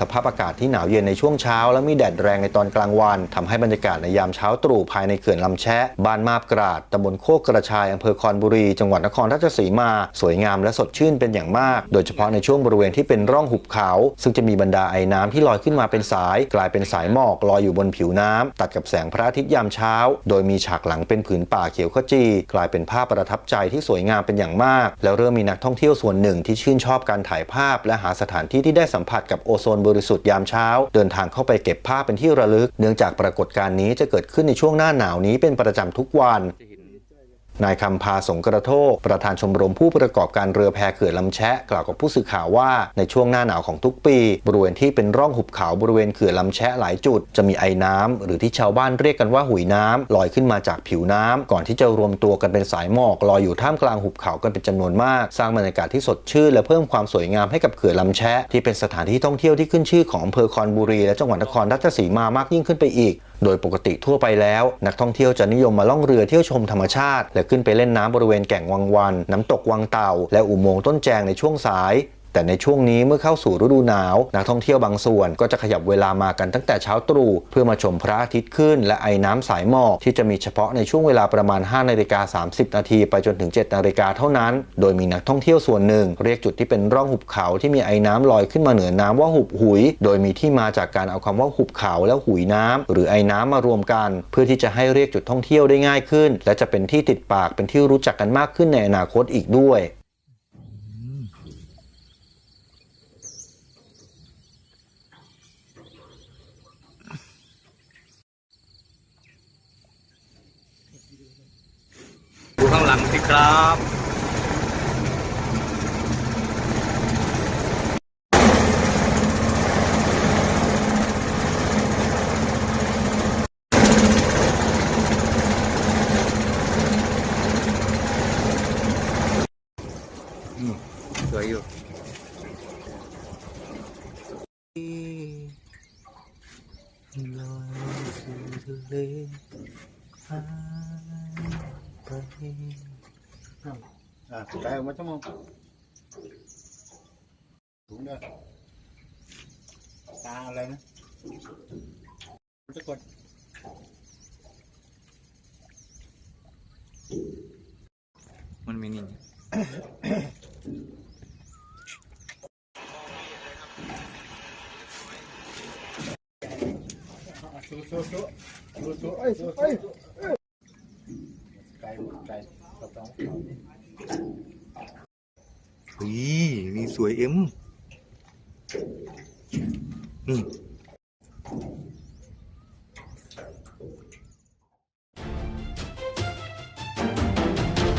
สภาพอากาศที่หนาวเย็นในช่วงเช้า และมีแดดแรงในตอนกลางวันทำให้บรรยากาศในยามเช้าตรู่ภายในเขื่อนลำแชะบ้านมาบกราดตำบลโคกกระชายอำเภอคอนบุรี จังหวัดนครราชสีมา สวยงามและสดชื่นเป็นอย่างมาก โดยเฉพาะในช่วงบริเวณที่เป็นร่องหุบเขา ซึ่งจะมีบรรดาไอ้น้ำที่ลอยขึ้นมาเป็นสาย กลายเป็นสายหมอกลอยอยู่บนผิวน้ำตัดกับแสงพระอาทิตย์ยามเช้า โดยมีฉากหลังเป็นผืนป่าเขียวขจี กลายเป็นภาพประทับใจที่สวยงามเป็นอย่างมาก แล้วเริ่มมีนักท่องเที่ยวส่วนหนึ่งที่ชื่นชอบการถ่ายภาพ และหาสถานที่ที่ได้สัมผัสกับโอโซนบริสุทธิ์ยามเช้า เดินทางเข้าไปเก็บภาพเป็นที่ระลึก เนื่องจากปรากฏการณ์นี้จะเกิดขึ้นในช่วงหน้าหนาวนี้เป็นประจำทุกวัน นายคำพาสงกระโทก ประธานชมรมผู้ประกอบการเรือแพเขื่อนลำแชะ กล่าวกับผู้สื่อข่าวว่าในช่วงหน้าหนาวของทุกปี บริเวณที่เป็นร่องหุบเขาบริเวณเขื่อนลำแชะหลายจุด จะมีไอ้น้ำหรือที่ชาวบ้านเรียกกันว่าหุยน้ำลอยขึ้นมาจากผิวน้ำก่อนที่จะรวมตัวกันเป็นสายหมอกลอยอยู่ท่ามกลางหุบเขากันเป็นจำนวนมาก สร้างบรรยากาศที่สดชื่นและเพิ่มความสวยงามให้กับเขื่อนลำแชะที่เป็นสถานที่ท่องเที่ยวที่ขึ้นชื่อของอำเภอคอนบุรีและจังหวัดนครราชสีมามากยิ่งขึ้นไปอีก โดยปกติทั่วไปแล้ว นักท่องเที่ยวจะนิยมมาล่องเรือเที่ยวชมธรรมชาติ และขึ้นไปเล่นน้ำบริเวณแก่งวังวัน น้ำตกวังเต่า และอุโมงค์ต้นแจงในช่วงสาย แต่ในช่วงนี้เมื่อเข้าสู่ฤดูหนาว นักท่องเที่ยวบางส่วนก็จะขยับเวลามากันตั้งแต่เช้าตรู่เพื่อมาชมพระอาทิตย์ขึ้น และไอ้น้ำสายหมอกที่จะมีเฉพาะในช่วงเวลาประมาณ 5 นาฬิกา 30 นาทีไปจนถึง 7 นาฬิกาเท่านั้น โดยมีนักท่องเที่ยวส่วนหนึ่ง เรียกจุดที่เป็นร่องหุบเขาที่มีไอ้น้ำลอยขึ้นมาเหนือน้ำว่าหุบหุย โดยมีที่มาจากการเอาคำว่าหุบเขาและหุยน้ำหรือไอ้น้ำมารวมกัน เพื่อที่จะให้เรียกจุดท่องเที่ยวได้ง่ายขึ้น และจะเป็นที่ติดปากเป็นที่รู้จักกันมากขึ้นในอนาคตอีกด้วย ข้างหลังสิครับสวยอยู่ลอยสู่ทะเล หายไปอะไปออกมาชั่วโมงถุง ฮ้ยนี่สวยเอ็มนี่